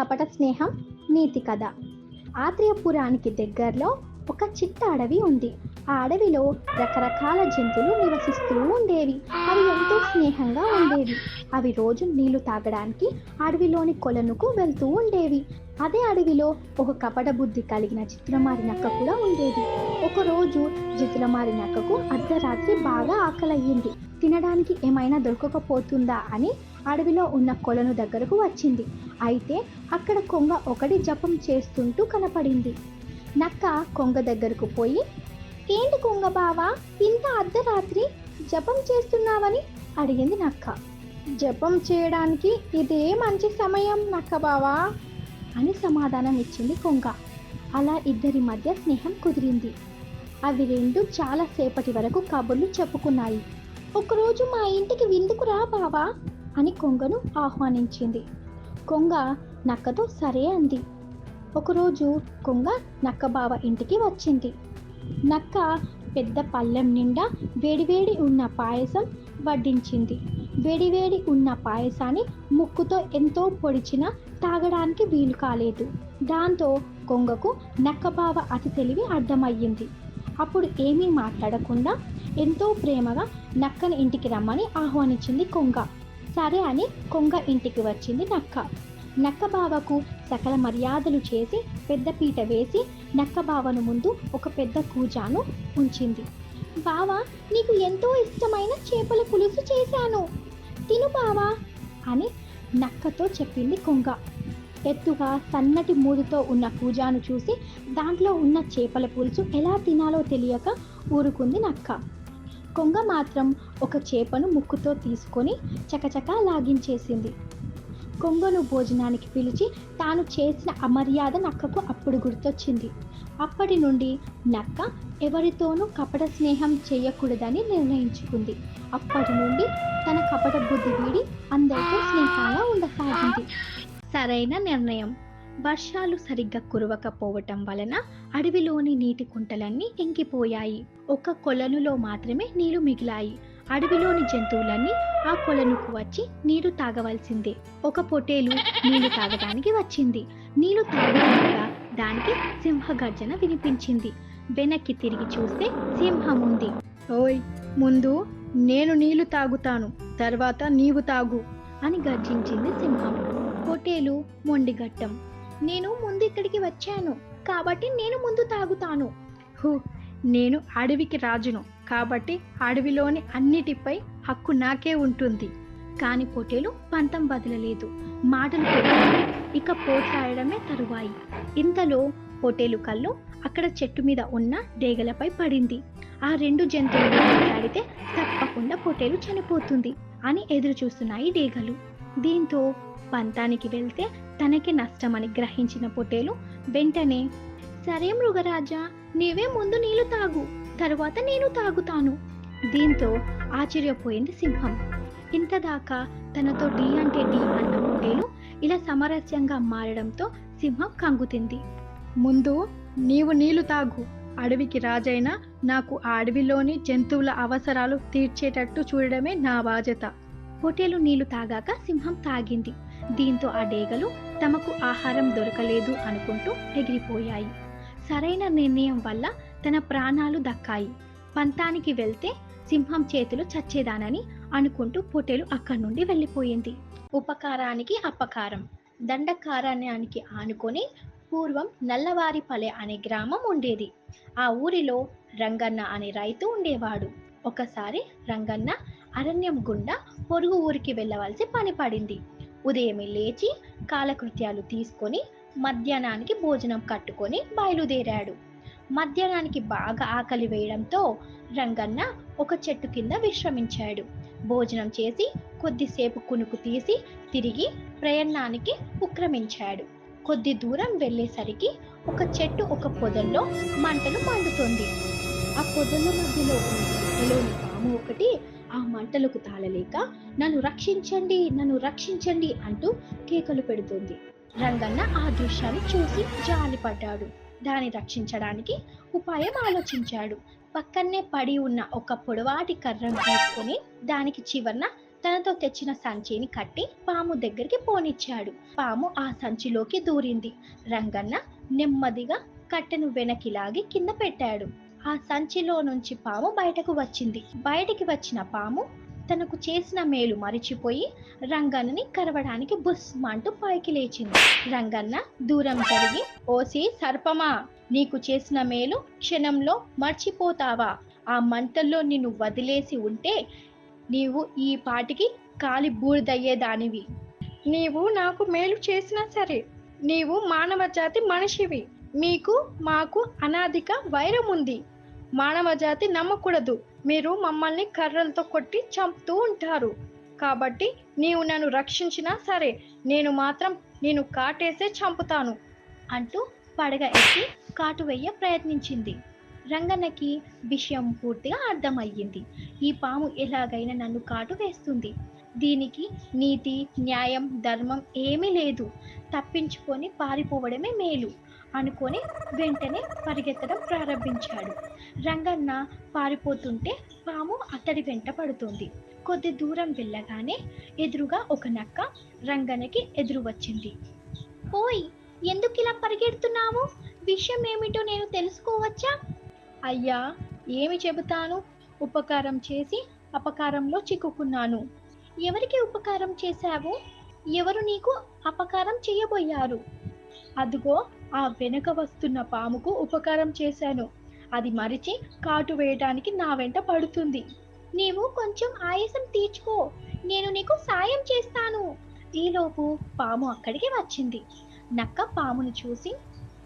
కపట స్నేహం నీతి కథ. ఆత్రేయపురానికి దగ్గరలో ఒక చిట్ట అడవి ఉంది. ఆ అడవిలో రకరకాల జంతువులు నివసిస్తూ ఉండేవి. అవి ఎంతో స్నేహంగా ఉండేవి. అవి రోజు నీళ్ళు తాగడానికి అడవిలోని కొలనుకు వెళ్తూ ఉండేవి. అదే అడవిలో ఒక కపట బుద్ధి కలిగిన చిత్రమారి నక్క కూడా ఉండేది. ఒకరోజు చిత్రమారి నక్కకు అర్ధరాత్రి బాగా ఆకలయ్యింది. తినడానికి ఏమైనా దొరకకపోతుందా అని అడవిలో ఉన్న కొలను దగ్గరకు వచ్చింది. అయితే అక్కడ కొంగ ఒకటి జపం చేస్తుంటూ కనపడింది. నక్క కొంగ దగ్గరకు పోయి ఏంటి కొంగ బావా ఇంత అర్ధరాత్రి జపం చేస్తున్నావని? అడిగింది నక్క. జపం చేయడానికి ఇదే మంచి సమయం నక్క బావా అని సమాధానం ఇచ్చింది కొంగ. అలా ఇద్దరి మధ్య స్నేహం కుదిరింది. అవి రెండు చాలా సేపటి వరకు కబుర్లు చెప్పుకున్నాయి. ఒకరోజు మా ఇంటికి విందుకు రా బావా అని కొంగను ఆహ్వానించింది. కొంగ నక్కతో సరే అంది. ఒకరోజు కొంగ నక్క బావ ఇంటికి వచ్చింది. నక్క పెద్ద పళ్ళెం నిండా వేడివేడి ఉన్న పాయసం వడ్డించింది. వేడివేడి ఉన్న పాయసాన్ని ముక్కుతో ఎంతో పొడిచినా తాగడానికి వీలు కాలేదు. దాంతో కొంగకు నక్కబావ అతి తెలివి అర్థమయ్యింది. అప్పుడు ఏమీ మాట్లాడకుండా ఎంతో ప్రేమగా నక్కని ఇంటికి రమ్మని ఆహ్వానించింది కొంగ. సరే అని కొంగ ఇంటికి వచ్చింది నక్క. నక్క బావకు సకల మర్యాదలు చేసి పెద్ద పీట వేసి నక్క బావను ముందు ఒక పెద్ద కూజాను ఉంచింది. బావా నీకు ఎంతో ఇష్టమైన చేపల పులుసు చేశాను. తిను బావా అని నక్కతో చెప్పింది కొంగ. ఎత్తుగా సన్నటి మూడుతో ఉన్న కూజాను చూసి దాంట్లో ఉన్న చేపల పులుసు ఎలా తినాలో తెలియక ఊరుకుంది నక్క. కొంగ మాత్రం ఒక చేపను ముక్కుతో తీసుకొని చకచకా లాగించేసింది. కొంగను భోజనానికి పిలిచి తాను చేసిన అమర్యాద నక్కకు అప్పుడు గుర్తొచ్చింది. అప్పటి నుండి నక్క ఎవరితోనూ కపట స్నేహం చేయకూడదని నిర్ణయించుకుంది. అప్పటి నుండి తన కపట బుద్ధి వీడి అందరితో స్నేహంగా ఉండసాగింది. సరైన నిర్ణయం. వర్షాలు సరిగ్గా కురవకపోవటం వలన అడవిలోని నీటి కుంటలన్నీ ఇంకిపోయాయి ఒక కొలనులో మాత్రమే నీరు మిగిలాయి. అడవిలోని జంతువులన్నీ ఆ కొలనుకు వచ్చి నీరు తాగవలసిందే. ఒక పొటేలు నీళ్ళు తాగడానికి వచ్చింది. నీళ్ళు తాగకుండా దానికి సింహగర్జన వినిపించింది. వెనక్కి తిరిగి చూస్తే సింహం ఉంది. ఓయ్ ముందు నేను నీళ్ళు తాగుతాను తర్వాత నీవు తాగు అని గర్జించింది సింహం. పొటేలు మొండిగట్టం. నేను ముందు ఇక్కడికి వచ్చాను కాబట్టి నేను ముందు తాగుతాను. హు నేను అడవికి రాజును. కాబట్టి అడవిలోని అన్నిటిపై హక్కు నాకే ఉంటుంది. కాని పొటేలు పంతం వదలలేదు మాటలు ఇక పోట్లాడమే తరువాయి. ఇంతలో పొటేలు కళ్ళు అక్కడ చెట్టు మీద ఉన్న డేగలపై పడింది. ఆ రెండు జంతువులు పోట్లాడితే తప్పకుండా పొటేలు చనిపోతుంది అని ఎదురు చూస్తున్నాయి డేగలు దీంతో పంతానికి వెళ్తే తనకి నష్టమని గ్రహించిన పొటేలు వెంటనే సరే మృగరాజా నీవే ముందు నీళ్ళు తాగు. తరువాత నేను తాగుతాను. దీంతో ఆశ్చర్యపోయింది సింహం. ఇంతదాకా తనతో డి అంటే డి అన్న పొటేలు ఇలా సమరస్యంగా మారడంతో సింహం కంగుతింది. ముందు నీవు నీళ్ళు తాగు. అడవికి రాజైన నాకు ఆ అడవిలోని జంతువుల అవసరాలు తీర్చేటట్టు చూడడమే నా బాధ్యత. పొటేలు నీళ్ళు తాగాక సింహం తాగింది. దీంతో ఆ డేగలు తమకు ఆహారం దొరకలేదు అనుకుంటూ ఎగిరిపోయాయి. సరైన నిర్ణయం వల్ల తన ప్రాణాలు దక్కాయి. పంతానికి వెళ్తే సింహం చేతులు చచ్చేదానని అనుకుంటూ పొటేలు అక్కడి నుండి వెళ్ళిపోయింది. ఉపకారానికి అపకారం. దండకారణ్యానికి ఆనుకొని పూర్వం నల్లవారిపలె అనే గ్రామం ఉండేది. ఆ ఊరిలో రంగన్న అనే రైతు ఉండేవాడు. ఒకసారి రంగన్న అరణ్యం గుండా పొరుగు ఊరికి వెళ్ళవలసి పని పడింది ఉదయమే లేచి కాలకృత్యాలు తీసుకొని మధ్యాహ్నానికి భోజనం కట్టుకొని బయలుదేరాడు. మధ్యాహ్నానికి బాగా ఆకలి వేయడంతో రంగన్న ఒక చెట్టు కింద విశ్రమించాడు. భోజనం చేసి కొద్దిసేపు కునుకు తీసి తిరిగి ప్రయాణానికి ఉక్రమించాడు. కొద్ది దూరం వెళ్ళేసరికి ఒక చెట్టు ఒక పొదల్లో మంటలు మండుతుంది. ఆ పొదల మధ్యలో ఉన్న పాము ఒకటి ఆ మంటలకు తాళలేక నన్ను రక్షించండి నన్ను రక్షించండి అంటూ కేకలు పెడుతుంది. రంగన్న ఆ దృశ్యాన్ని చూసి జాలిపడ్డాడు. దాన్ని రక్షించడానికి ఉపాయం ఆలోచించాడు. పక్కనే పడి ఉన్న ఒక పొడవాటి కర్రను తీసుకుని దానికి చివరన తనతో తెచ్చిన సంచిని కట్టి పాము దగ్గరికి పోనిచ్చాడు. పాము ఆ సంచిలోకి దూరింది. రంగన్న నెమ్మదిగా కట్టెను వెనక్కి లాగి కింద పెట్టాడు. ఆ సంచిలో నుంచి పాము బయటకు వచ్చింది. బయటికి వచ్చిన పాము తనకు చేసిన మేలు మరిచిపోయి రంగన్నని కరవడానికి బుస్మంటూ పైకి లేచింది. రంగన్న దూరం జరిగి ఓసి సర్పమా నీకు చేసిన మేలు క్షణంలో మర్చిపోతావా? ఆ మంటల్లో నిన్ను వదిలేసి ఉంటే నీవు ఈ పాటికి కాలి బూడిదయ్యేదానివి. నీవు నాకు మేలు చేసినా సరే నీవు మానవ జాతి మనిషివి. మీకు మాకు అనాదిక వైరం ఉంది మానవ జాతి నమ్మకూడదు. మీరు మమ్మల్ని కర్రలతో కొట్టి చంపుతూ ఉంటారు. కాబట్టి నీవు నన్ను రక్షించినా సరే నేను మాత్రం నేను కాటేసే చంపుతాను అంటూ పడగ ఎక్కి కాటు వెయ్య ప్రయత్నించింది. రంగన్నకి విషయం పూర్తిగా అర్థమయ్యింది. ఈ పాము ఎలాగైనా నన్ను కాటు వేస్తుంది. దీనికి నీతి న్యాయం ధర్మం ఏమీ లేదు. తప్పించుకొని పారిపోవడమే మేలు. అనుకొని వెంటనే పరిగెత్తడం ప్రారంభించాడు. రంగన్న పారిపోతుంటే పాము అతడి వెంట పడుతుంది. కొద్ది దూరం వెళ్ళగానే ఎదురుగా ఒక నక్క రంగన్నకి ఎదురు వచ్చింది. ఓయ్ ఎందుకు ఇలా పరిగెడుతున్నావు? విషయం ఏమిటో నేను తెలుసుకోవచ్చా? అయ్యా ఏమి చెబుతాను? ఉపకారం చేసి అపకారంలో చిక్కుకున్నాను. ఎవరికి ఉపకారం చేశావు? ఎవరు నీకు అపకారం చేయబోయారు? అదుగో ఆ వెనక వస్తున్న పాముకు ఉపకారం చేశాను. అది మరిచి కాటు వేయడానికి నా వెంట పడుతుంది. నీవు కొంచెం ఆయాసం తీర్చుకో. నేను నీకు సాయం చేస్తాను. ఈలోపు పాము అక్కడికి వచ్చింది. నక్క పామును చూసి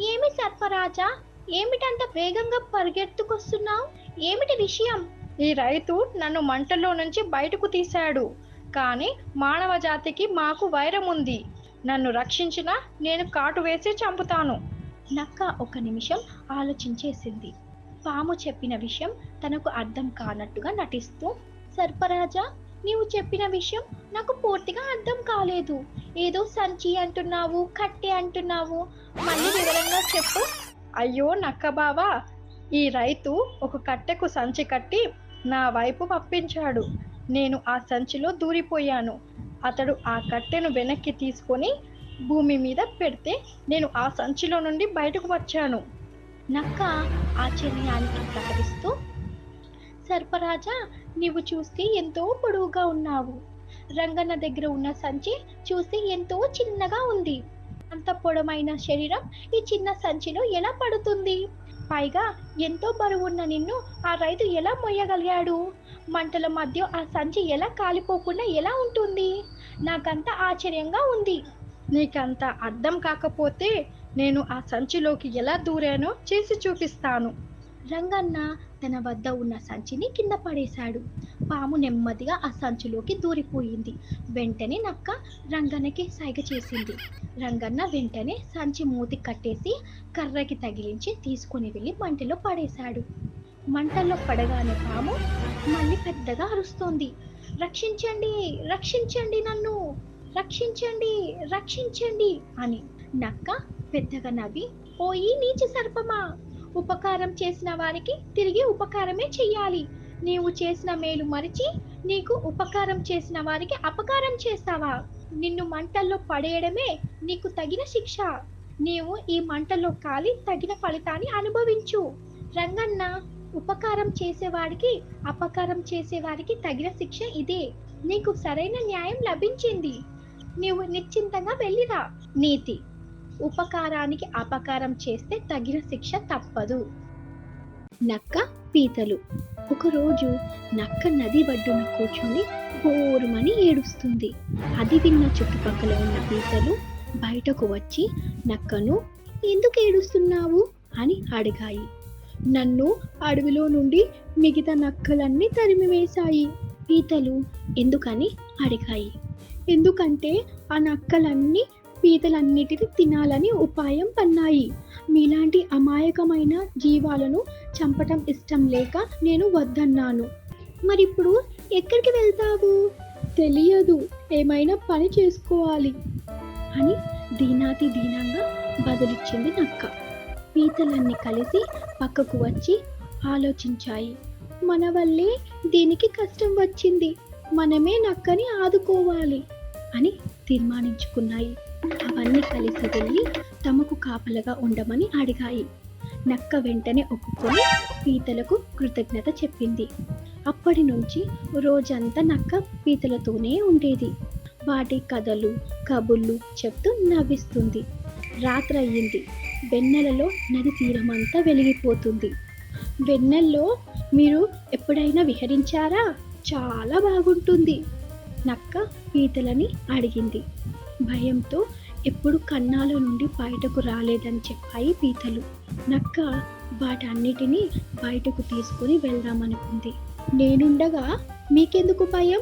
ఏమి సర్పరాజా? ఏమిటంత వేగంగా పరిగెత్తుకొస్తున్నావు? ఏమిటి విషయం? ఈ రైతు నన్ను మంటల్లో నుంచి బయటకు తీశాడు. కానీ మానవ జాతికి మాకు వైరం ఉంది నన్ను రక్షించినా నేను కాటు వేసి చంపుతాను. నక్క ఒక నిమిషం ఆలోచించేసింది. పాము చెప్పిన విషయం తనకు అర్థం కానట్టుగా నటిస్తూ సర్పరాజా నీవు చెప్పిన విషయం నాకు పూర్తిగా అర్థం కాలేదు. ఏదో సంచి అంటున్నావు కట్టె అంటున్నావు మళ్ళీ వివరంగా చెప్పు. అయ్యో నక్క బావా ఈ రైతు ఒక కట్టెకు సంచి కట్టి నా వైపు పంపించాడు నేను ఆ సంచిలో దూరిపోయాను. అతడు ఆ కట్టెను వెనక్కి తీసుకొని భూమి మీద పెడితే నేను ఆ సంచిలో నుండి బయటకు వచ్చాను. నక్క ఆశ్చర్యానికి ప్రకటిస్తూ సర్పరాజా నీవు చూస్తే ఎంతో పొడవుగా ఉన్నావు. రంగన్న దగ్గర ఉన్న సంచి చూస్తే ఎంతో చిన్నగా ఉంది. అంత పొడమైన శరీరం ఈ చిన్న సంచిలో ఎలా పడుతుంది? పైగా ఎంతో బరువున్న నిన్ను ఆ రైతు ఎలా మొయ్యగలిగాడు? మంటల మధ్య ఆ సంచి ఎలా కాలిపోకుండా ఎలా ఉంటుంది? నాకంత ఆశ్చర్యంగా ఉంది. నీకంత అర్థం కాకపోతే నేను ఆ సంచిలోకి ఎలా దూరానో చేసి చూపిస్తాను. రంగన్న తన వద్ద ఉన్న సంచిని కింద పడేశాడు. పాము నెమ్మదిగా ఆ సంచిలోకి దూరిపోయింది. వెంటనే నక్క రంగన్నకి సైగ చేసింది. రంగన్న వెంటనే సంచి మూతి కట్టేసి కర్రకి తగిలించి తీసుకుని వెళ్ళి మంటలో పడేశాడు. మంటల్లో పడగానే పాము మళ్ళీ పెద్దగా అరుస్తోంది. రక్షించండి రక్షించండి నన్ను. రక్షించండి రక్షించండి అని నక్క పెద్దగా నవ్వి పోయి నీచ సర్పమా. ఉపకారం చేసిన వారికి తిరిగి ఉపకారమే చెయ్యాలి. నీవు చేసిన మేలు మరిచి నీకు ఉపకారం చేసిన వారికి అపకారం చేస్తావా? నిన్ను మంటల్లో పడేయడమే నీకు తగిన శిక్ష. నీవు ఈ మంటల్లో కాలి తగిన ఫలితాన్ని అనుభవించు. రంగన్న ఉపకారం చేసేవాడికి అపకారం చేసేవారికి తగిన శిక్ష ఇదే. నీకు సరైన న్యాయం లభించింది. నీవు నిశ్చింతంగా వెళ్ళిరా. నీతి. ఉపకారానికి అపకారం చేస్తే తగిన శిక్ష తప్పదు. నక్క పీతలు. ఒకరోజు నక్క నది బడ్డున కూర్చొని బోరుమని ఏడుస్తుంది. అది విన్న చుట్టుపక్కల ఉన్న పీతలు బయటకు వచ్చి నక్కను ఎందుకు ఏడుస్తున్నావు? అని అడిగాయి. నన్ను అడవిలో నుండి మిగతా నక్కలన్నీ తరిమివేశాయి. పీతలు ఎందుకని అడిగాయి. ఎందుకంటే ఆ నక్కలన్నీ పీతలన్నిటిని తినాలని ఉపాయం పన్నాయి. మీలాంటి అమాయకమైన జీవాలను చంపటం ఇష్టం లేక నేను వద్దన్నాను. మరిప్పుడు ఎక్కడికి వెళ్తావు? తెలియదు. ఏమైనా పని చేసుకోవాలి అని దీనాతి దీనంగా బదులిచ్చింది నక్క. పీతలన్నీ కలిసి పక్కకు వచ్చి ఆలోచించాయి. మన వల్లే దీనికి కష్టం వచ్చింది. మనమే నక్కని ఆదుకోవాలి అని తీర్మానించుకున్నాయి. అవన్నీ కలిసి వెళ్ళి తమకు కాపలగా ఉండమని అడిగాయి. నక్క వెంటనే ఒప్పుకొని పీతలకు కృతజ్ఞత చెప్పింది. అప్పటి నుంచి రోజంతా నక్క పీతలతోనే ఉండేది. వాటి కథలు కబుర్లు చెప్తూ నవ్విస్తుంది. రాత్రి అయ్యింది. వెన్నెలలో నది తీరమంతా వెలిగిపోతుంది. వెన్నెల్లో మీరు ఎప్పుడైనా విహరించారా? చాలా బాగుంటుంది. నక్క పీతలని అడిగింది. భయంతో ఎప్పుడు కన్నాల నుండి బయటకు రాలేదని చెప్పాయి పీతలు. నక్క వాటన్నిటినీ బయటకు తీసుకుని వెళ్దామనుకుంది. నేనుండగా మీకెందుకు భయం?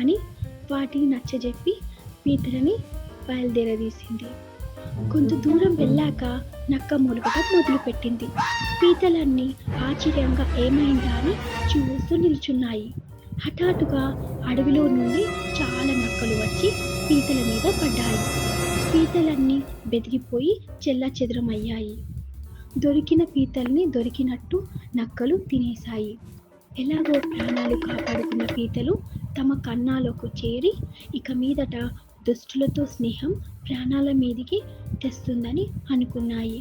అని వాటిని నచ్చజెప్పి పీతలని బయలుదేరదీసింది. కొంత దూరం వెళ్ళాక నక్క మూలుగటం మొదలుపెట్టింది. పీతలన్నీ ఆశ్చర్యంగా ఏమైందా అని చూస్తూ నిల్చున్నాయి. హఠాత్తుగా అడవిలో నుండి చాలా నక్కలు వచ్చి పీతల మీద పడ్డాయి. పీతలన్నీ బెదిరిపోయి చెల్ల చెదరమయ్యాయి. దొరికిన పీతల్ని దొరికినట్టు నక్కలు తినేశాయి. ఎలాగో ప్రాణాలు కాపాడుకున్న పీతలు తమ కన్నాలకు చేరి ఇక మీదట దుష్టులతో స్నేహం ప్రాణాల మీదికి తెస్తుందని అనుకున్నాయి.